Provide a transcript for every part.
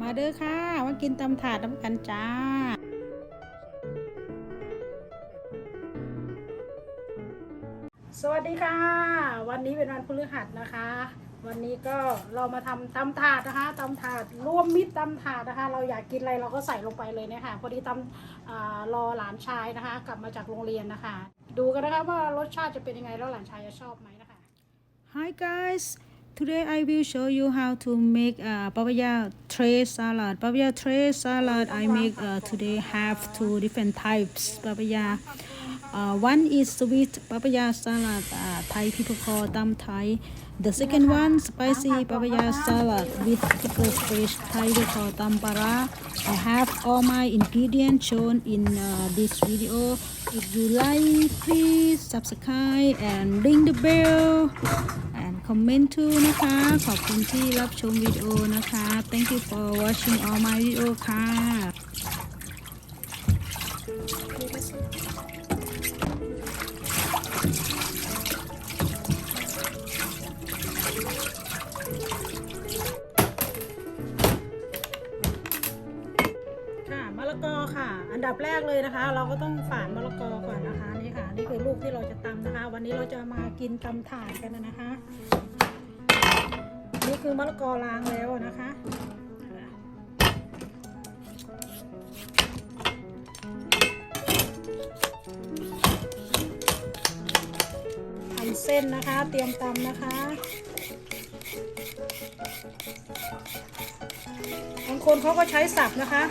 มาเด้อค่ะมากินตำถาดน้ำกันจ้าสวัสดีค่ะ วันนี้เป็นวันพฤหัสนะคะ วันนี้ก็เรามาทำตำถาดนะคะตำถาดร่วมมิตรตำถาดนะคะ เราอยากกินอะไรเราก็ใส่ลงไปเลยนี่ยค่ะพอดีตำอารอหลานชายนะคะ กลับมาจากโรงเรียนนะคะ ดูกันนะคะว่ารสชาติจะเป็นยังไงแล้วหลานชายจะชอบไหมนะคะ Hi guys Today I will show you how to make uh, papaya tray salad. Papaya tray salad I make uh, today have two different types papaya. Uh, one is sweet papaya salad. Uh, Thai people call Thai. The second one spicy papaya salad with pickle fish. Thai people call tam para. I have all my ingredients shown in uh, this video. If you like, please subscribe and ring the bell. and comment too นะคะ ขอบคุณที่รับชมวิดีโอนะคะ thank you for watching all my video ค่ะ ค่ะ ดับแรกเลยนะคะ เราก็ต้องฝานมะละกอก่อนนะคะนี่ค่ะ นี่คือลูกที่เราจะตำนะคะ วันนี้เราจะมากินตำถ่านกันนะคะ นี่คือมะละกอล้างแล้วนะคะหั่นเส้นนะคะ เตรียมตำนะคะบางคนเขาก็ใช้สับนะคะ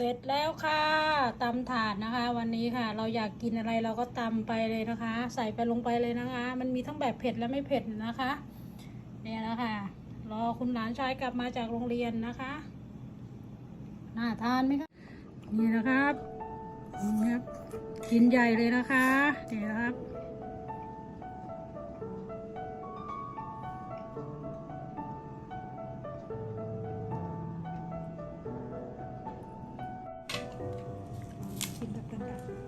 เสร็จแล้วค่ะตำถาดนะคะ วันนี้ค่ะ เราอยากกินอะไรเราก็ตำไปเลยนะคะ ใส่ไปลงไปเลยนะคะ มันมีทั้งแบบเผ็ดและไม่เผ็ดนะคะ เนี่ยนะคะรอคุณหลานชายกลับมาจากโรงเรียนนะคะน่าทานไหมคะนี่นะครับนี่ครับกินใหญ่เลยนะคะนี่นะครับ ชิ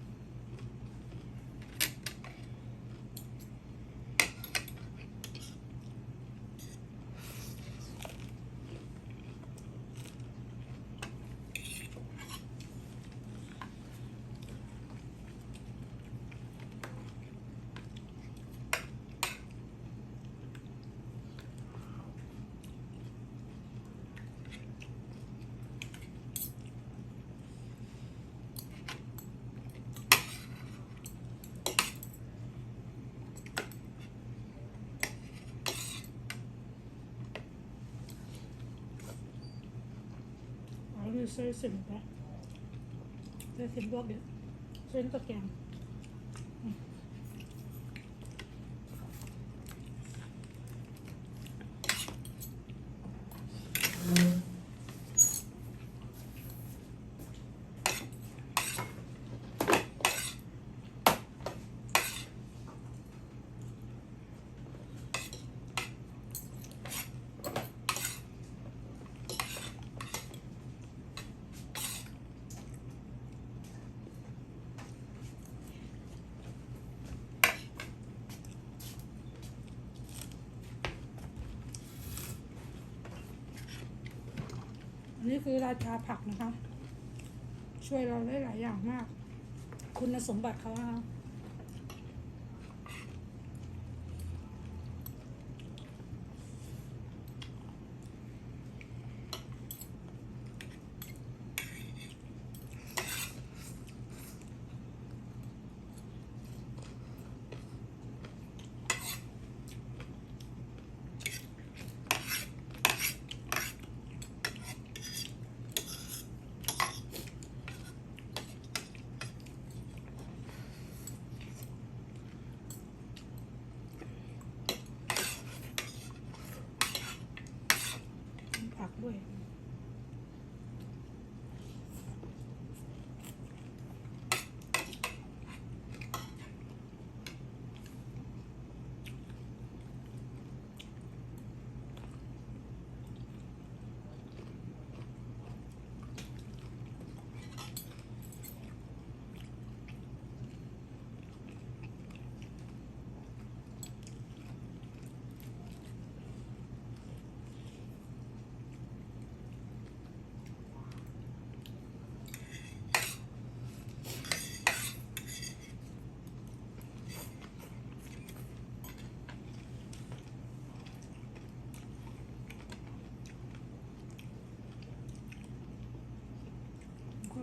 Sir Simba. Sir Simba, Sir Tokiang. นี่คือราชาผักนะคะ ช่วยเราได้หลายอย่างมาก คุณสมบัติเขานะคะ Wait.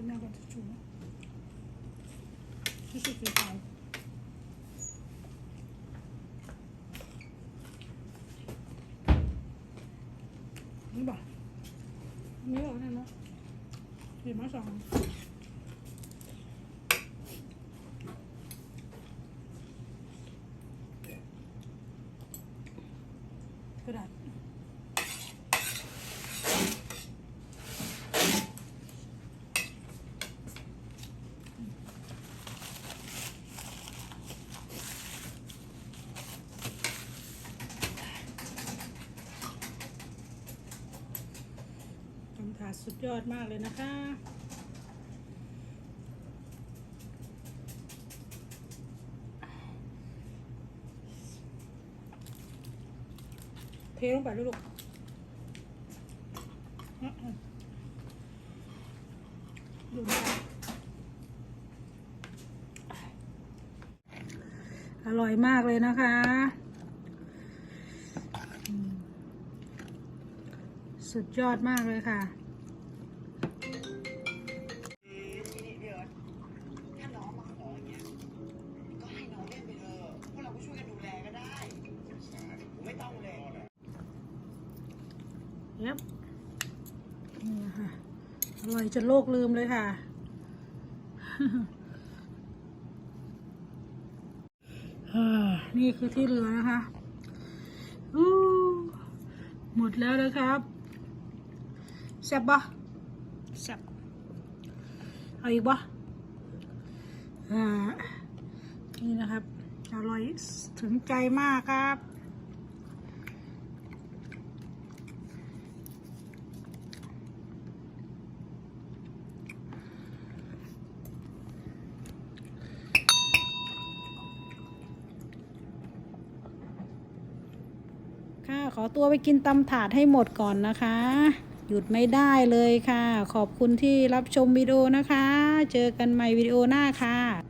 มีผักด้วยคนน่าจะชูที่สุดคือเขานี่บอกนี่บอกได้ไหมหยิบมาสองกระดาษ ทำถาด สุดยอดมากเลยนะคะ เทลงไปลูกๆอื้อหือดูนะอร่อยมากเลยนะคะ สุดยอดมากเลยค่ะ ยับนี่นะคะอร่อยจนโลกลืมเลยค่ะอ่านี่คือที่เหลือนะคะอู้หมดแล้วนะครับแซ่บปะแซ่บเอาอีกปะอ่านี่นะครับ อร่อยถึงใจมากครับ อตัวไปกินตำถาดให้หมดก่อนนะคะ หยุดไม่ได้เลยค่ะ ขอบคุณที่รับชมวิดีโอนะคะ เจอกันใหม่วิดีโอหน้าค่ะ